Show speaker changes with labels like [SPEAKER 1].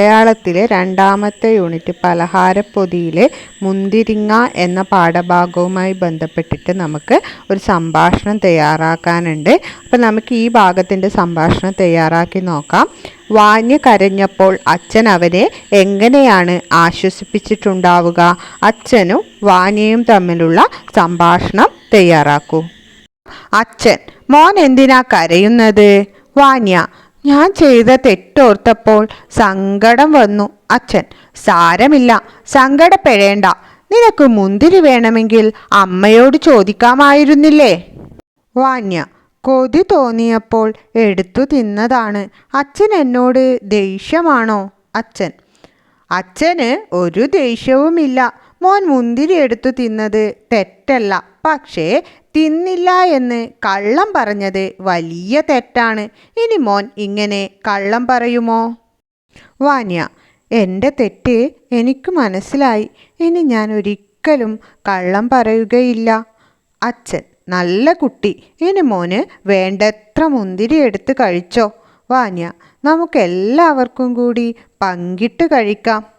[SPEAKER 1] മലയാളത്തിലെ രണ്ടാമത്തെ യൂണിറ്റ് പലഹാരപ്പൊതിയിലെ മുന്തിരിങ്ങ എന്ന പാഠഭാഗവുമായി ബന്ധപ്പെട്ടിട്ട് നമുക്ക് ഒരു സംഭാഷണം തയ്യാറാക്കാനുണ്ട്. അപ്പം നമുക്ക് ഈ ഭാഗത്തിന്റെ സംഭാഷണം തയ്യാറാക്കി നോക്കാം. വാഞ്ഞ് കരഞ്ഞപ്പോൾ അച്ഛൻ അവരെ എങ്ങനെയാണ് ആശ്വസിപ്പിച്ചിട്ടുണ്ടാവുക? അച്ഛനും വാഞ്ഞയും തമ്മിലുള്ള സംഭാഷണം തയ്യാറാക്കൂ. അച്ഛൻ മോൻ എന്തിനാ കരയുന്നത്? വാന്യ ഞാൻ ചെയ്ത തെറ്റോർത്തപ്പോൾ സങ്കടം വന്നു. അച്ഛൻ സാരമില്ല സങ്കടപ്പെടേണ്ട. നിനക്ക് മുന്തിരി വേണമെങ്കിൽ അമ്മയോട് ചോദിക്കാമായിരുന്നില്ലേ? വാന്യ കൊതി തോന്നിയപ്പോൾ എടുത്തു തിന്നതാണ്. അച്ഛൻ എന്നോട് ദേഷ്യമാണോ? അച്ഛൻ അച്ഛന് ഒരു ദേഷ്യവുമില്ല. മോൻ മുന്തിരി എടുത്തു തിന്നത് തെറ്റല്ല. പക്ഷേ തിന്നില്ല എന്ന് കള്ളം പറഞ്ഞത് വലിയ തെറ്റാണ്. ഇനി മോൻ ഇങ്ങനെ കള്ളം പറയുമോ? വാന്യ എന്റെ തെറ്റ് എനിക്ക് മനസ്സിലായി. ഇനി ഞാൻ ഒരിക്കലും കള്ളം പറയുകയില്ല. അച്ഛൻ നല്ല കുട്ടി. ഇനി മോന് വേണ്ടത്ര മുന്തിരി എടുത്ത് കഴിച്ചോ? വാന്യ നമുക്കെല്ലാവർക്കും കൂടി പങ്കിട്ട് കഴിക്കാം.